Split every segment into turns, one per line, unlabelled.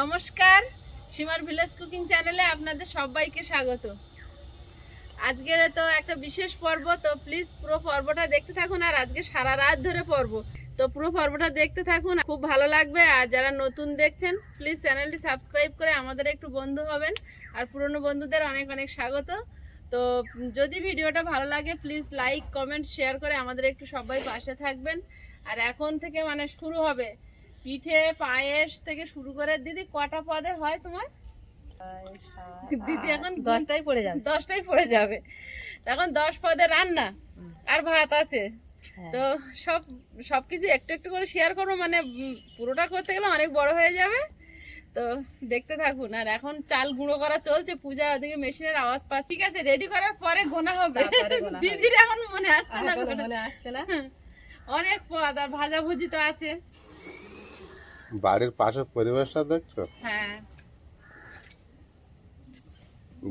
নমস্কার, সীমার village cooking চ্যানেলে আপনাদের সবাইকে স্বাগত। আজকের তো একটা বিশেষ পর্ব, তো প্লিজ পুরো পর্বটা দেখতে থাকুন আর আজকে সারা রাত ধরে পর্ব। তো পুরো পর্বটা দেখতে থাকুন, খুব ভালো লাগবে। আর যারা নতুন দেখছেন প্লিজ চ্যানেলটি সাবস্ক্রাইব করে আমাদের একটু বন্ধু হবেন। আর পুরনো বন্ধুদের অনেক অনেক স্বাগত। তো যদি ভিডিওটা ভালো লাগে প্লিজ লাইক কমেন্ট শেয়ার করে আমাদের একটু সবাই পাশে থাকবেন। আর এখন থেকে মানে শুরু হবে। পিঠে পায়েস থেকে শুরু করে দিদি কটা পদে হয় তোমার? দিদি এখন
দশটাই পড়ে যাবে।
দশটাই পড়ে যাবে। এখন দশ পদে রান্না আর ভাত আছে।
হ্যাঁ।
তো সব সবকিছু একটু একটু করে শেয়ার করব মানে পুরোটা করতে গেলে অনেক বড় হয়ে যাবে। তো দেখতে থাকুন। আর এখন চাল গুঁড়ো করা চলছে পূজা ওদিকে মেশিনের আওয়াজ পা ঠিক আছে রেডি করার পরে গোনা হবে। দিদির এখন মনে আসছে না এখনও
মনে আসছে না।
অনেক পদ আর ভাজাভুজি তো আছে।
বাড়ির পাশে পরিবেশটা দেখছ?
হ্যাঁ।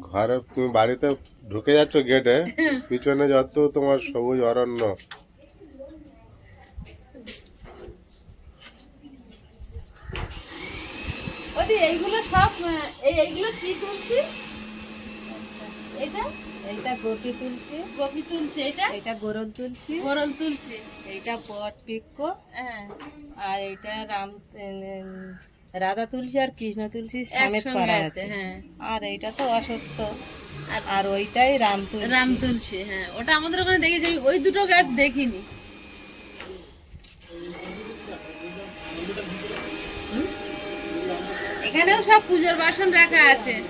ঘরে তুমি বাড়িতে ঢুকে যাচ্ছ গেটে পিছনে যত তোমার সবুজ অরণ্য।
এইগুলো সব এইগুলো কি তুলছি? এটা?
এইটা গোপি তুলসী।
কপি তুলছি এটা
এইটা গোরল তুলসী।
গোরল তুলছি
এইটা বট বৃক্ষ।
হ্যাঁ।
আর এইটা রাম রাধা তুলসী আর কৃষ্ণ তুলসী সমেত করা
আছে, হ্যাঁ।
আর এইটা তো অসত্য।
আর-
আর ওইটাই রাম তুলসী।
রাম তুলসী হ্যাঁ। ওটা আমাদের ওখানে দেখেছি আমি ওই দুটো গাছ দেখিনি। এখানেও সব পুজোর বাসন রাখা আছে।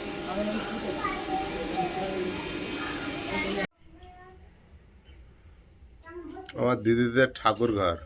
আমার দিদিদের ঠাকুর ঘর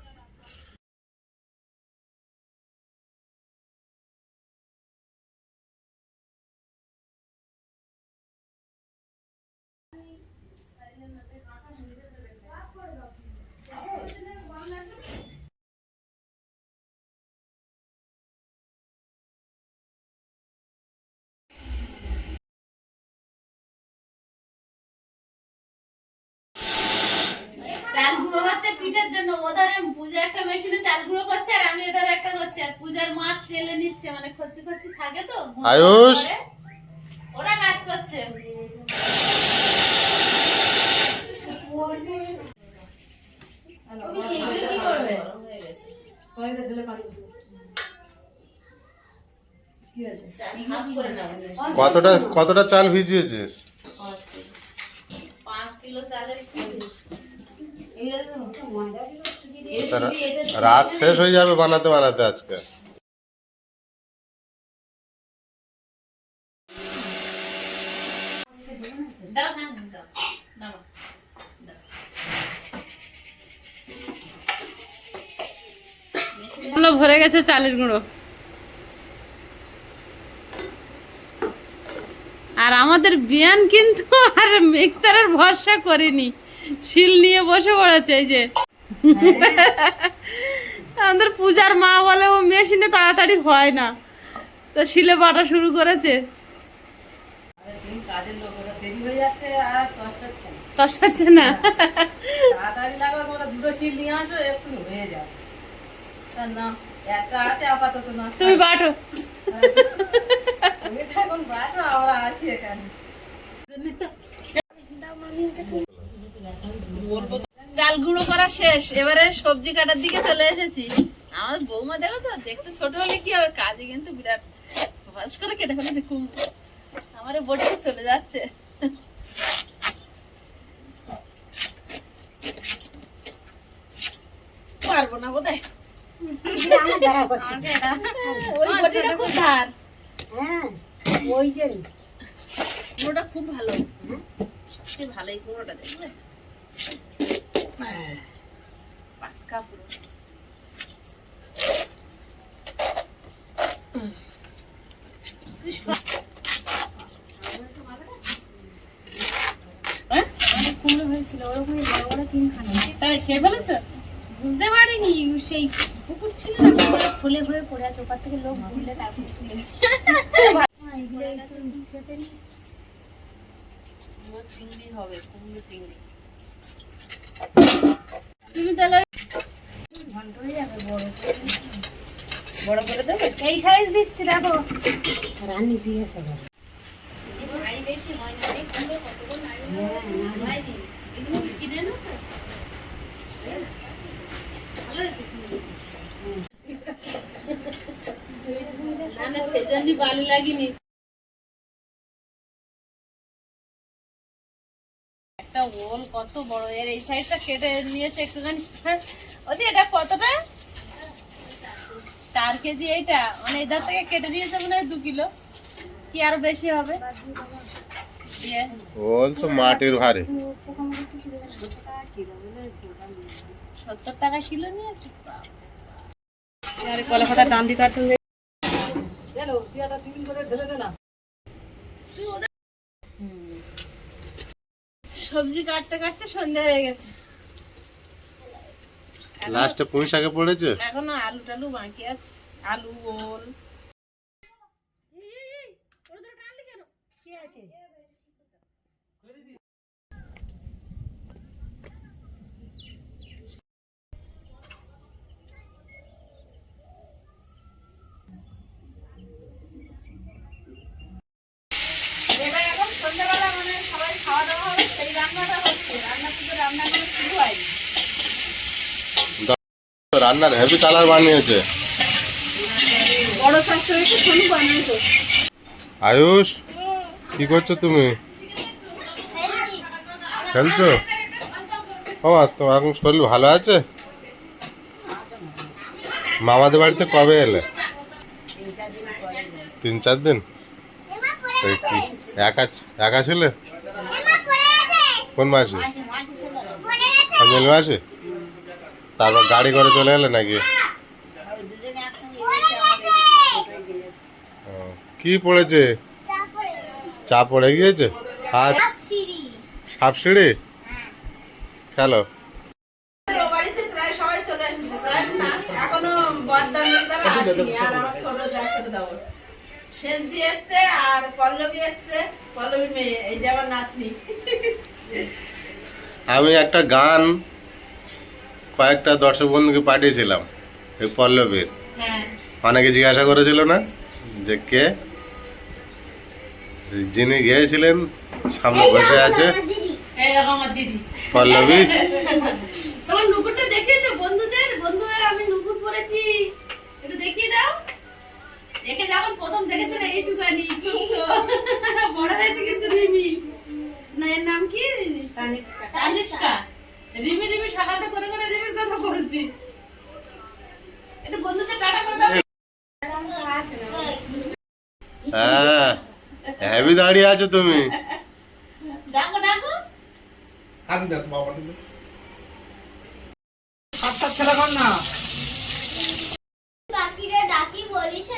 চাল গুঁড়ো হচ্ছে পিঠের জন্য ওধারে পূজা একটা মেশিনে চাল গুঁড়ো করছে আর আমি এধারে একটা করছি আর পূজার মাছ চেলে নিচ্ছে মানে খচি খচি থাকে তো গুঁড়ো
আয়ুষ!
ওরা কাজ করছে।
কতটা কতটা চাল ভিজিয়েছিস? রাত শেষ হয়ে যাবে বানাতে বানাতে আজকে।
গুলো ভরে গেছে চালের গুঁড়ো। আর আমাদের বিয়ান কিন্তু আর মিক্সারের ভরসা করেনি। শিল নিয়ে বসে পড়েছে এই যে। আমাদের পূজার মা বলে, ও মেশিনে তাড়াতাড়ি হয় না। তো শিলে বাটা শুরু করেছে। তসাচ্ছে না।
তাড়াতাড়ি লাগবে তোমরা দুটো শিল নিয়ে আসো, একটু হয়ে যাবে তা না একটা আছে আপাতত নষ্ট
তুমি বাটো। চাল গুঁড়ো করা শেষ এবারে সবজি কাটার দিকে চলে এসেছি। আমার বৌমা দেখো তো দেখতে ছোট হলে কি হবে? কাজে কিন্তু বিরাট ভাস করে কেটে ফেলেছে খুব আমার বটিতে চলে যাচ্ছে। পারব না বোধ ওই বটিটা খুব ধার
ওই যে
কুমড়োটা খুব ভালো সবচেয়ে ভালো এই কুমড়োটা দেখবে পাক্কা পুরো হ্যাঁ?
কুমড়ো হয়েছিল ওরকমই বড় বড় তিনখানা
তাই খেয়ে ফেলেছো
বুঝতে পারিনি সেই পুকুর ছিল না পুকুরে ফলে হয়ে পড়ে আছে ওপার থেকে লোক ঘুরলে তারপর তুলেছি এগুলো একটু চেপে নিই।
কুমড়ো চিংড়ি হবে কুমড়ো চিংড়ি তুমি তাহলে
ঘন্ট হয়ে যাবে বড়
বড় করে দেবে?
এই সাইজ দিচ্ছি দেখো। ভাই বেশি হয় না
এগুলো কিনে না না না সেজন্যই ভালো লাগেনি। একটা কত বড়, এর এই কেটে নিয়েছে একটুখানি। হ্যাঁ এটা কতটা? চার কেজি এইটা। মানে এধার থেকে কেটে নিয়েছে মনে হয় দু কিলো। কি আরও বেশি হবে?
ওল তো মাটির ভারে।
সত্তর টাকা কিলো নিয়েছে?
দিতে
সবজি কাটতে কাটতে সন্ধ্যা হয়ে গেছে।
লাস্টে পুঁই শাকে পড়েছে?
এখনও আলু টালু বাকি আছে। আলু ওল
কি আছে
এবার এখন সন্ধ্যাবেলা মানে সবাই খাওয়া দাওয়া হবে সেই রান্নাটা হচ্ছে রান্না থেকে রান্না করে শুরু হয়নি
রান্নার হেভি কালার বানিয়েছে।
বড়
আয়ুষ কি করছ তুমি? খেলছো? ও তোমার এখন শরীর ভালো আছে? মামাদের বাড়িতে কবে এলে? তিন চার দিন? একা একা ছিলে? কোন মাসে? অঞ্জল মাসে? তারপর গাড়ি করে চলে এলে নাকি? কি পড়েছে? চা পড়ে গিয়েছে? আজ সাপ সিঁড়ি? খেলো।
শেষ দিয়ে এসছে আর পল্লবী এসছে। পল্লবীর মেয়ে, এই যে আমার নাতনি।
আমি একটা গান কয়েকটা দর্শক বন্ধুকে পাঠিয়েছিলাম এই পল্লবীর।
হ্যাঁ।
অনেকে জিজ্ঞাসা করেছিল না যে কে? যিনি গিয়েছিলেন সামনে বসে আছে। পল্লবী।
তোমার নুপুরটা দেখেছ বন্ধুদের? বন্ধুরা আমি নুপুর পরেছি। একটু দেখিয়ে দাও। দেখে যখন প্রথম এইটুকানি বড় হয়েছে কিন্তু রিমি। এর নাম কি? তানিষ্কা। রিমি রিমি সকালটা করে করে রিমির কথা বলছি। বন্ধুদের টাটা করে দাও।
হ্যাঁ হেভি দাঁড়িয়ে আছো তুমি।
ডাকো
বলিছে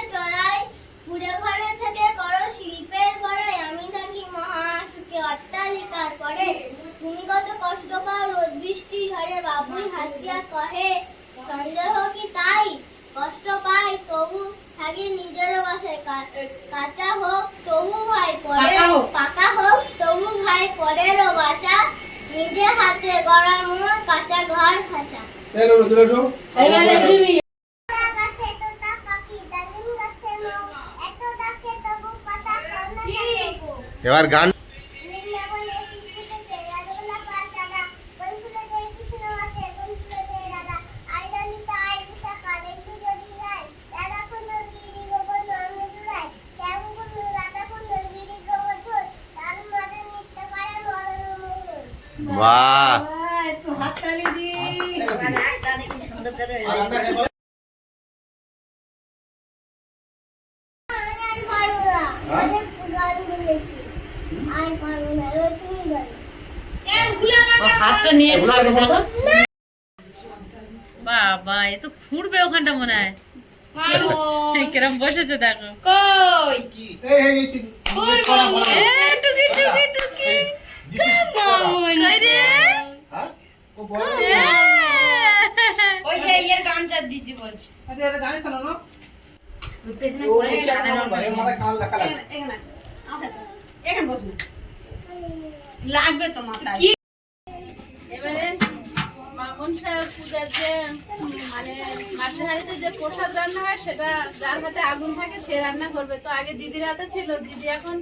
ঘরে থেকে করো শিল্পের বড়াই আমি থাকি মহা সুখে অট্টালিকার পরে তুমি কত কষ্ট পাও রোদ বৃষ্টি ঝড়ে বাবুই হাসিয়া কহে সন্দেহ কি তাই? কষ্ট পাই তবু থাকি নিজের বাসায় কাঁচা হোক তবু ভাই পরে পাকা হোক। তবু ভাই পরেরও বাসা। নিজে হাতে গড়া মোর কাঁচা ঘর ভাষা
এবারে রিমি
গাছে তোতা পাখি ডালিম গাছে মৌ এত ডাকে তবু পাতা কান্না
এবার গান
বৃন্দাবনে ফুটেছে রাজগোলাপ আর সাদা কোন ফুলে যে কৃষ্ণ আছে কোন ফুলে যে রাধা আই দলিতা আই বিশাখা দেখবি যদি আই রাধা কুন্দর গিরি গোবর্ধন আমি জুড়াই শ্যাম কুন্দর রাধা কুন্দর গিরি গোবর্ধন তার মাঝে নৃত্য করে মদন মোহন
বাহ
একটু হাত তালি দি
আর পারব না অনেক গান বলেছি আর পারব না এবার তুমি বলো।
হাতটা নিয়ে খাবে দেখো। বাবা এ তো ফুটবে ওখানটা মনে হয়। কিরম বসেছে দেখো।
কই?
টুকি টুকি টুকি। কই রে? এ।
ওই যে ইয়ের গান চাপ দিচ্ছি বলছি।
আরে আরে জানিস তো না।
এখানে বস। না
লাগবে তো
এবারে পূজার যে মানে হাঁড়িতে যে প্রসাদ রান্না হয় সেটা যার হাতে আগুন থাকে সে রান্না করবে। তো আগে দিদির হাতে ছিল দিদি এখন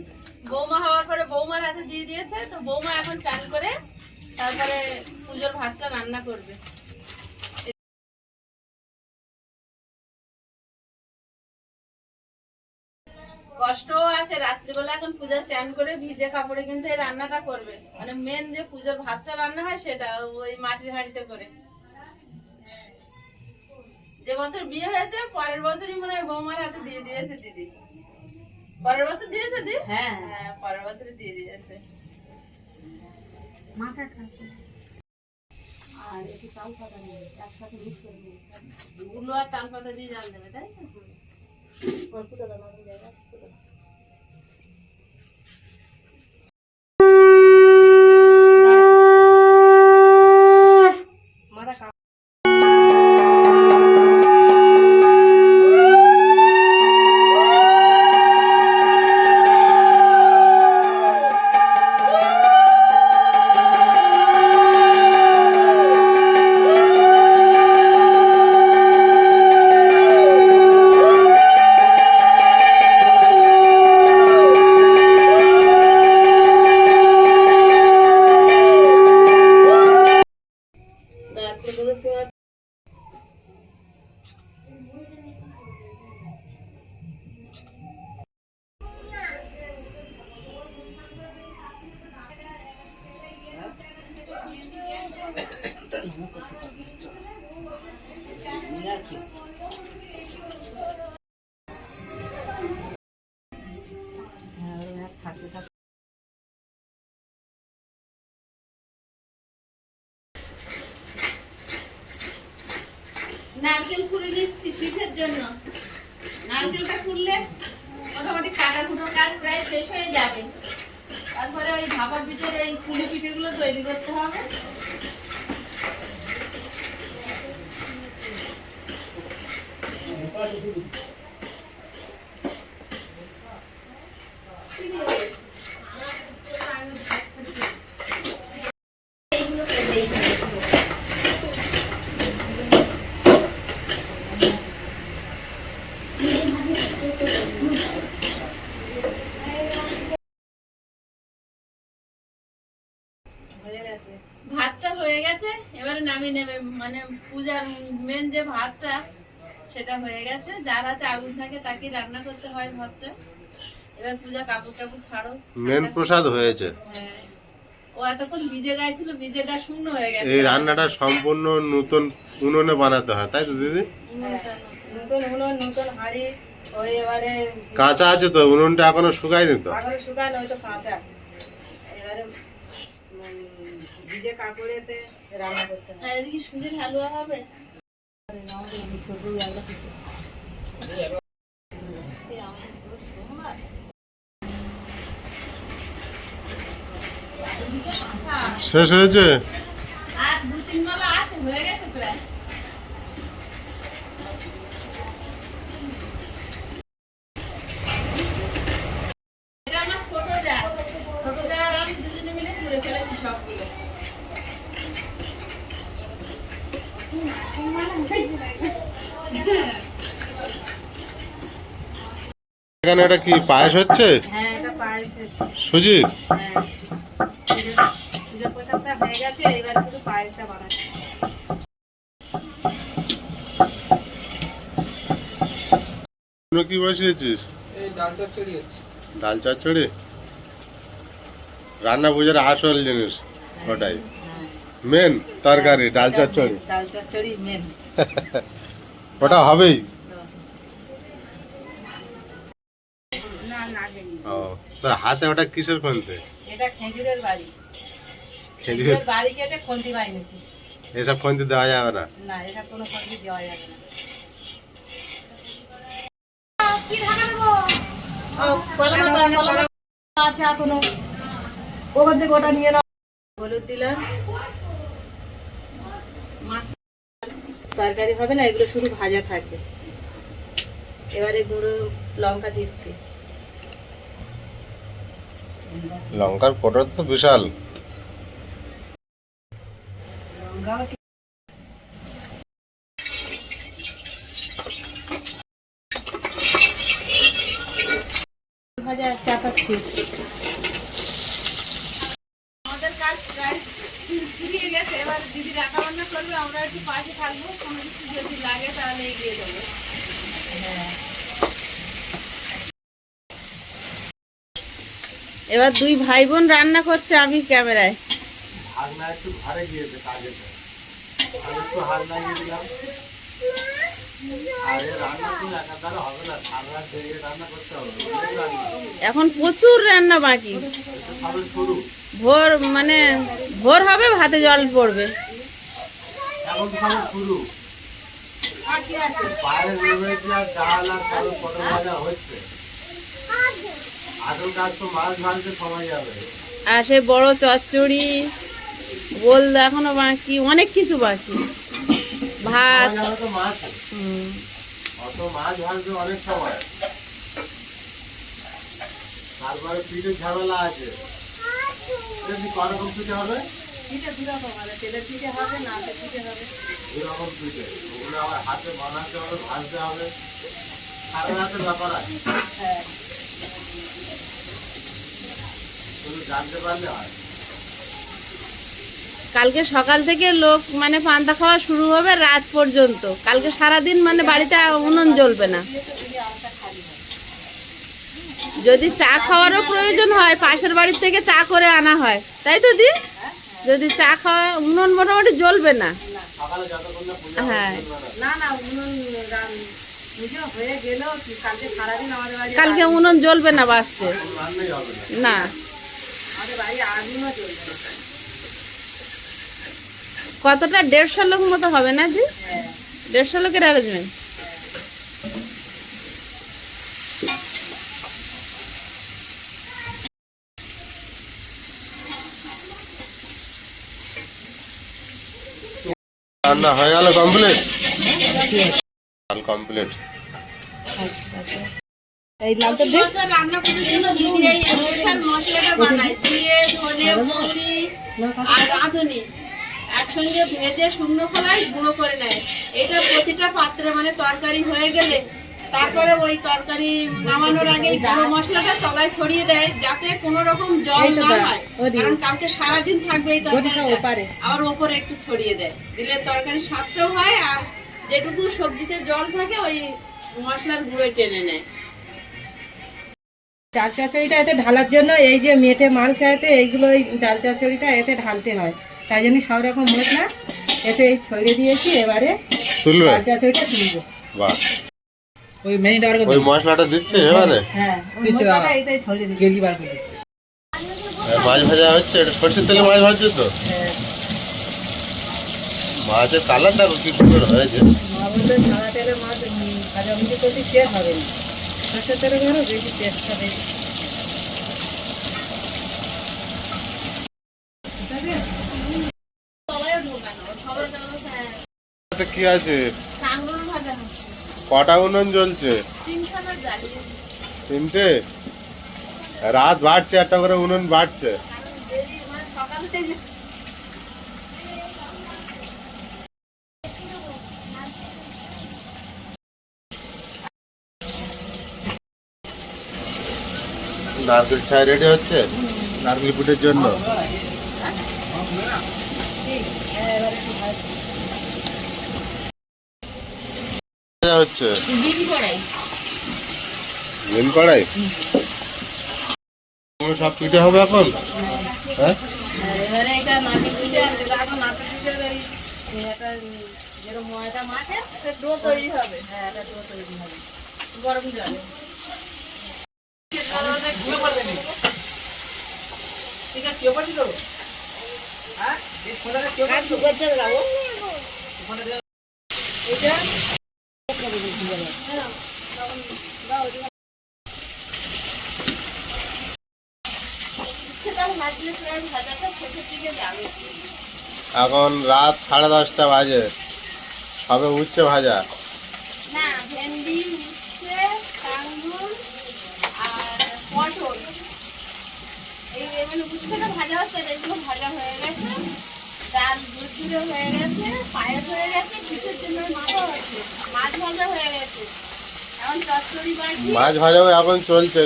বৌমা হওয়ার পরে বৌমার হাতে দিয়ে দিয়েছে। তো বৌমা এখন চান করে তারপরে পুজোর ভাতটা রান্না করবে। কষ্টও আছে রাত্রিবেলা এখন পূজা চান করে ভিজে কাপড়ে কিন্তু এই রান্নাটা করবে। মানে মেন যে পুজোর ভাতটা রান্না হয় সেটা ওই মাটির হাঁড়িতে করে। যে বছর বিয়ে হয়েছে পরের বছরই মনে হয় বৌমার হাতে দিয়ে দিয়েছে দিদি। পরের বছর দিয়েছে দিদি
হ্যাঁ।
হ্যাঁ পরের বছরে দিয়ে দিয়েছে। গুলো আর তাল পাতা দিয়ে জাল দেবে তাই তো?
মাথা
পিঠেগুলো তৈরি করতে হবে। ভাতটা হয়ে গেছে এবারে নামিয়ে নেবে মানে পূজার মেন যে ভাতটা সেটা হয়ে গেছে। যার হাতে আগুন থাকে তাকে রান্না করতে হয় ভাতটা। এবার পূজা কাপড় টাপড় ছাড়ো।
মেন প্রসাদ হয়েছে।
হ্যাঁ। ও এতক্ষণ ভিজে গাইছিল ভিজে গা শূন্য হয়ে গেছে।
এই রান্নাটা সম্পূর্ণ নতুন উনুনে বানাতে হয় তাই তো দিদি?
নতুন উনুন নতুন হাঁড়ি ওই এবারে
কাঁচা আছে তো উনুনটা এখনও শুকায়নি তো?
আগরে শুকানো ওই তো কাঁচা এবারে উম, ভিজে কাপড়েতে রান্না করতে হয়।
আর এদিকে সুজির হালুয়া হবে।
শেষ হয়েছে?
আর দু তিন মালা আছে হয়ে গেছে প্রায় এটা আমার ছোট যা ছোট যা আর আমি দুজনে মিলে করে ফেলেছি সবগুলো
এখানে এটা কি পায়েস হচ্ছে?
হ্যাঁ এটা পায়েস হচ্ছে।
সুজি
হ্যাঁ হয়ে
কি বসিয়েছিস ডাল চচ্চড়ি রান্না পুজোর আসল জিনিস ওটাই। মেন তরকারি ডাল চচ্চড়ি
ডাল চচ্চড়ি মেন
ওটা হবেই। তোর হাতে ওটা কিসের খুনতে?
এটা খেজুরের বাড়ি। খেজুরের বাড়ি কেটে খন্তি বানিয়েছি।
এসব খুনতে দেওয়া যাবে না।
না এটা কোনো খন্তি দেওয়া যাবে না। আছে এখনও ওখান থেকে ওটা নিয়ে নাও হলুদ দিলাম। মাছ তরকারি হবে না এগুলো শুধু ভাজা থাকবে। এবারে গুঁড়ো লঙ্কা দিচ্ছি।
লঙ্কার কোটর তো বিশাল।
আমাদের কাজ প্রায় ফুরিয়ে গেছে। এবার দিদি রান্না করবে আমরা একটু পাশে থাকব। কোনো কিছু যদি লাগে তাহলে এগিয়ে যাব। হ্যাঁ। এবার দুই ভাই বোন রান্না করছে আমি ক্যামেরায়।
হাত
এখন প্রচুর রান্না বাকি। ভোর মানে ভোর হবে ভাতে জল পড়বে।
এখন আর
সেই বড় চচ্চড়ি গোল এখনও বাকি অনেক কিছু বাকি। ভাত।
অনেক সময়। তারপরে পিঠের ঝামেলা আছে। পিঠে হবে? পিঠে আবার হাতে বানাতে হবে ভাজতে হবে। সারা রাতের ব্যাপার আছে শুধু জানতে পারলে হয়
কালকে সকাল থেকে লোক মানে পান্তা খাওয়া শুরু হবে রাত পর্যন্ত। কালকে সারাদিন মানে বাড়িতে উনুন জ্বলবে না। যদি চা খাওয়ারও প্রয়োজন হয় পাশের বাড়ির থেকে চা করে আনা হয়। তাই তো দি? যদি চা খাওয়া উনুন মোটামুটি জ্বলবে না। হ্যাঁ।
হয়ে কালকে
উনুন জ্বলবে না
না।
না।
আমাদের আগুনও
কতটা? দেড়শো লোক মতো হবে না দি দেড়শো লোকের অ্যারেঞ্জমেন্ট
রান্না হয়ে গেল কমপ্লিট কমপ্লিট
এই লালটা দে।
রান্না করার জন্য দিদি এই স্পেশাল মশলাটা বানায় দিয়ে ধনে মৌরি আর রাঁধুনি। একসঙ্গে ভেজে শুকনো খোলায় গুঁড়ো করে নেয়। এটা প্রতিটা পাত্রে মানে তরকারি হয়ে গেলে তারপরে ওই তরকারি নামানোর আগে গুঁড়ো মশলাটা তলায় ছড়িয়ে দেয় যাতে কোনো রকম জল না হয়। কারণ কালকে সারাদিন থাকবে এই
ওপারে।
আবার ওপরে একটু ছড়িয়ে দেয়। দিলে তরকারির স্বাদটাও হয় আর যেটুকু সবজিতে জল থাকে ওই মশলার গুঁড়ো টেনে নেয়।
ডাল চচ্চড়িটা এতে ঢালার জন্য এই যে মেটে মাল খাইতে এইগুলো এই ডাল চচ্চড়িটা এতে ঢালতে হয়। তাই জন্য সব রকম মশলা এতে ছড়িয়ে দিয়েছি এবারে ডাল তুলবো।
ওই
ওই মশলাটা দিচ্ছে এবারে?
হ্যাঁ ওই মশলাটা
বাবা।
এতে ছড়িয়ে দিচ্ছি।
কেজি বার করে
হ্যাঁ, মাছ ভাজা হচ্ছে এটা সর্ষের তেলে মাছ ভাজছে তো?
হ্যাঁ।
মাছের কালারটা কি সুন্দর হয়েছে।
তেলে মাছ করতে টেস্ট হবে না।
কি আছে? কটা উনুন জ্বলছে? তিনটে? রাত বাড়ছে একটা করে উনুন বাড়ছে
দেরি মানে সকাল থেকে
নারকেল ছাই রেডি হচ্ছে? নারকেল পিঠের জন্য। হচ্ছে?
কড়াই?
সব পিঠে হবে এখন? হ্যাঁ?
যেরকম ময়দা
ডো তৈরি হবে
হ্যাঁ ডো তৈরি হবে
গরম জলে সেটা ভাজলে প্রায় ভাজাটা শেষের দিকে যাবে
এখন রাত সাড়ে দশটা বাজে। সবে উঠছে ভাজা।
এই উচ্ছেটা ভাজা হচ্ছে আর ভাজা হয়ে গেছে। ডাল দুধ হয়ে গেছে পায়েস হয়ে গেছে পিঠের জন্য মাথা হচ্ছে মাছ ভাজা হয়ে গেছে। এখন চচ্চড়ি বাটি।
মাছ ভাজাও এখন চলছে।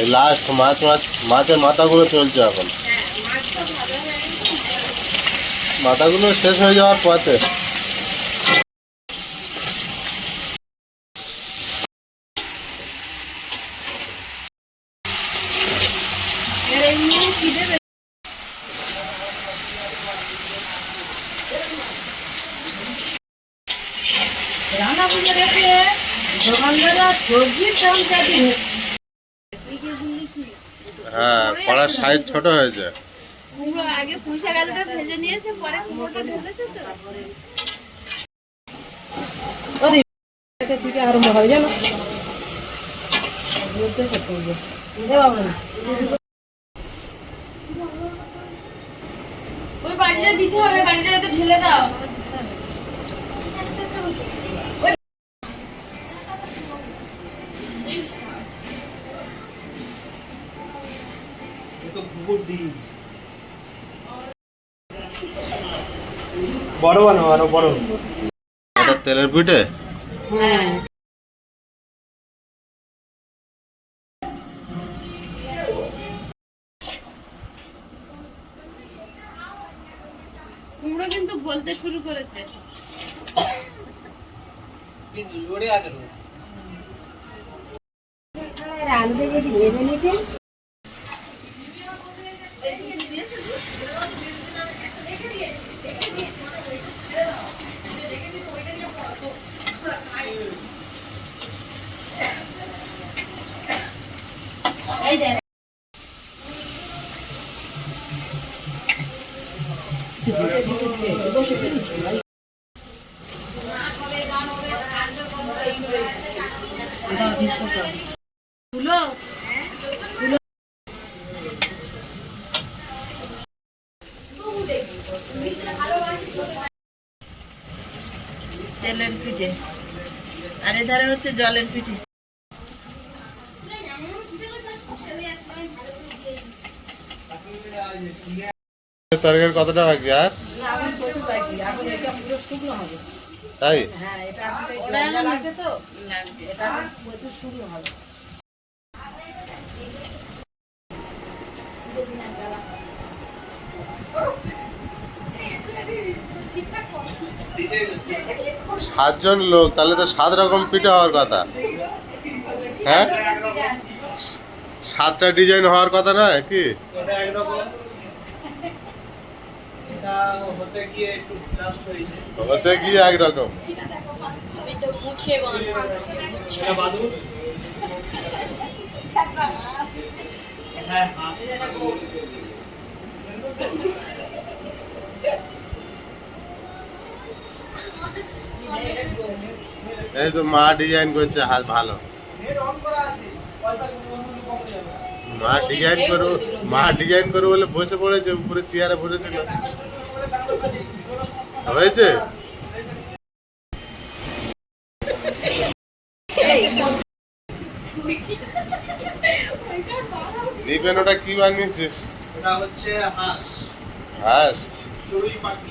এই লাস্ট মাছ মাছ মাছের মাথাগুলো চলছে এখন। মাথাগুলো শেষ হয়ে যাওয়ার পথে
এর এমনি খিদে পেয়ে
রান্না পুজো দেখে দোকানদাররা সবজির দাম চাকরি
হ্যাঁ কড়ার সাইজ ছোট হয়েছে
কুমড়ো। ওই বাড়িটা দিতে হবে বাড়িটা ঢেলে দাও
বড় বানাও আরও বড়।
এটা তেলের পিঠে?
কুমড়ো কিন্তু গলতে শুরু করেছে।
লড়ে আছে
পিঠে আর এধারে হচ্ছে জলের পিঠে।
তরকারি কত টাকা কি আর?
এখন প্রচুর বাকি হবে
তাই
হ্যাঁ
সাতজন লোক, তাহলে তো সাত রকম পিঠে হওয়ার কথা। হ্যাঁ? সাতটা ডিজাইন হওয়ার কথা নয়, কি?
হতে গিয়ে
একরকম
হ্যাঁ।
এই তো মা ডিজাইন করছে হাত ভালো। মা ডিজাইন করো মা ডিজাইন করো বলে বসে পড়েছে উপরে চেয়ারে বসেছিল। হয়েছে? দীপেন ওটা কি বানিয়েছিস?
ওটা হচ্ছে হাঁস।
হাঁস?
চড়ুই পাখি।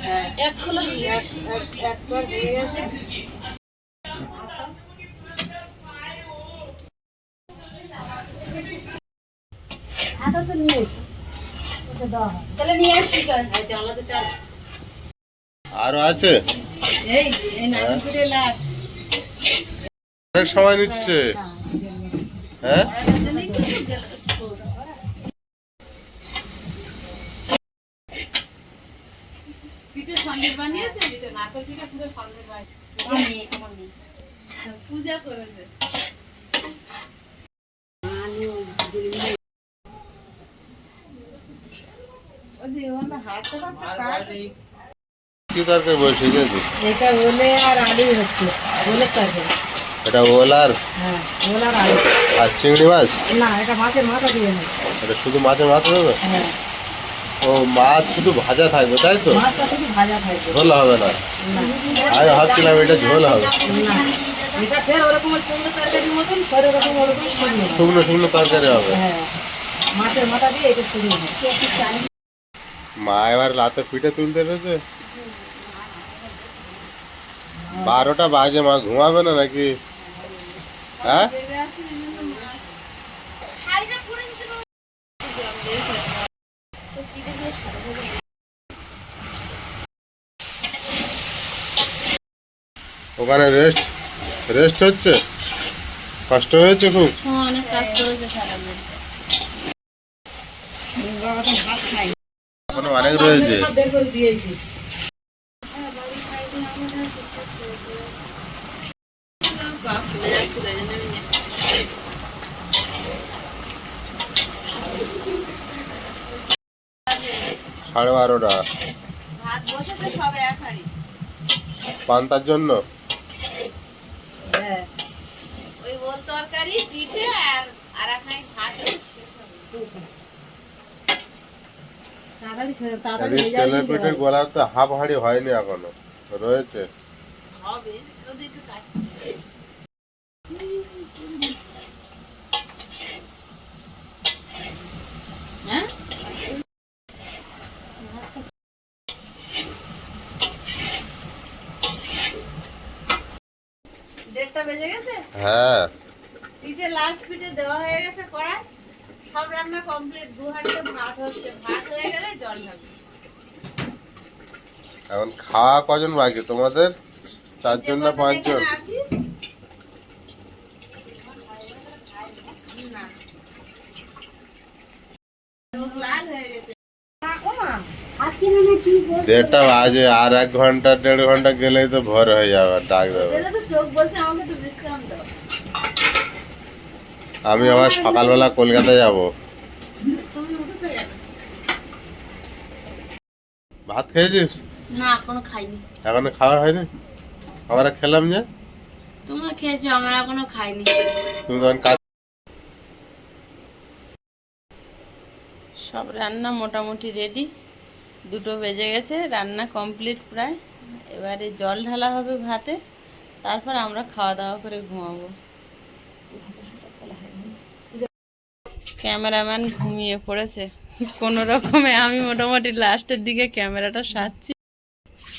এক খোলা
একবার হয়ে গেছে।
আরও আছে? অনেক সময় নিচ্ছে। হ্যাঁ?
পূজা করেছে।
কি তরকারি বলছি
এটা ওলে আর আলু হচ্ছে ওলের তরকারি।
এটা ওলার
হ্যাঁ ঝোল আলু।
আর চিংড়ি মাছ?
না এটা মাছের মাথা দিয়ে
এটা শুধু মাছের মাছ হবে
হ্যাঁ।
ও মাছ শুধু ভাজা থাকবে তাই তো?
মাছটা শুধু ভাজা থাকবে।
ঝোল হবে না। আমি ভাবছিলাম এটা ঝোল হবে।
না এটা ফের ওরকম শুকনো শুকনো।
তরকারি হবে।
হ্যাঁ। মাছের মাথা দিয়ে এটা শুকনো হয়
মা এবার রাতে পিঠে তুলতে রয়েছে বারোটা বাজে মা ঘুমাবে না নাকি? হ্যাঁ? ওখানে রেস্ট রেস্ট হচ্ছে? কষ্ট হয়েছে খুব?
অনেক কাজ করেছে সারাদিন।
এখনও অনেক রয়েছে
সব বের করে দিয়েছি
সাড়ে বারোটা
ভাত বসেছে সব এক হাঁড়ি
পান্তার জন্য
হ্যাঁ
ওই ওল তরকারি পিঠে আর আর এক হাঁড়ি ভাত হলে শেষ হবে।
তাড়াতাড়ি ছেড়ে তাড়াতাড়ি
এদিকে
হয়ে যাবে
তেলের পিঠের গোলার তো হাফ হাঁড়ি হয়নি এখনও রয়েছে।
হবে যদি একটু কাজ হ্যাঁ দেড়টা বেজে গেছে
হ্যাঁ।
পিঠে লাস্ট পিঠে দেওয়া হয়ে গেছে কড়াই সব রান্না কমপ্লিট দু হাঁড়িতে ভাত হচ্ছে। ভাত হয়ে গেলে জল ঢাকবে
এখন খাওয়া কজন বাকি? তোমাদের চারজন না পাঁচজন?
হয়ে
দেড়টা বাজে আর এক ঘণ্টা দেড় ঘণ্টা গেলেই তো ভোর হয়ে যাবে ডাক দেবে
চোখ বলছে আমাকে একটু বিশ্রাম
আমি আবার সকালবেলা কলকাতা যাব। ভাত খেয়েছিস?
না এখনও খাইনি।
এখনও খাওয়া হয়নি? আমরা খেলাম যে?
তোমরা খেয়েছো আমরা এখনও খাইনি।
তুমি তখন কাজ
সব রান্না মোটামুটি রেডি দুটো বেজে গেছে রান্না কমপ্লিট প্রায়। এবারে জল ঢালা হবে ভাতে। তারপর আমরা খাওয়া দাওয়া করে ঘুমাবো। ক্যামেরাম্যান ঘুমিয়ে পড়েছে। কোনো রকমে আমি মোটামুটি লাস্টের দিকে ক্যামেরাটা সাজছি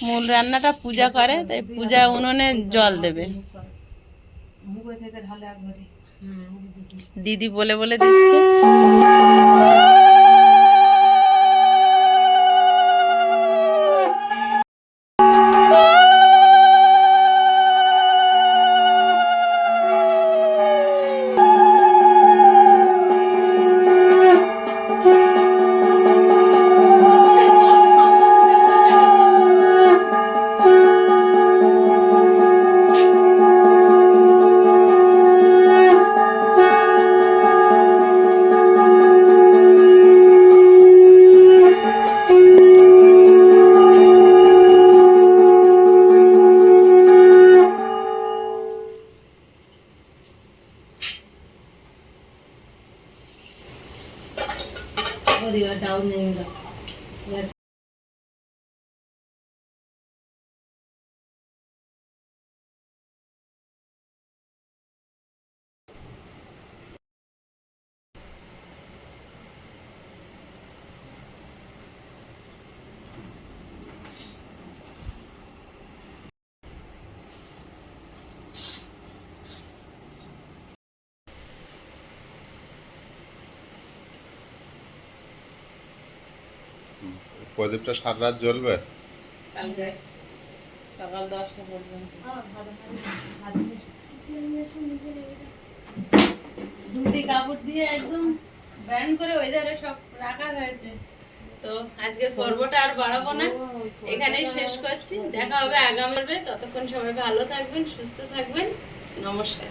মূল রান্নাটা পূজা করে, তাই পূজা উনুনে জল দেবে। দিদি বলে বলে দিচ্ছে।
প্রদীপটা সারা রাত জ্বলবে?
কালকে সকাল দশটা পর্যন্ত। দুটি কাপড় দিয়ে একদম ব্যান্ড করে ওই ধারে সব রাখা হয়েছে। তো আজকের পর্বটা আর বাড়াবো না। এখানেই শেষ করছি। দেখা হবে আগামী পর্বে ততক্ষণ সবাই ভালো থাকবেন সুস্থ থাকবেন। নমস্কার।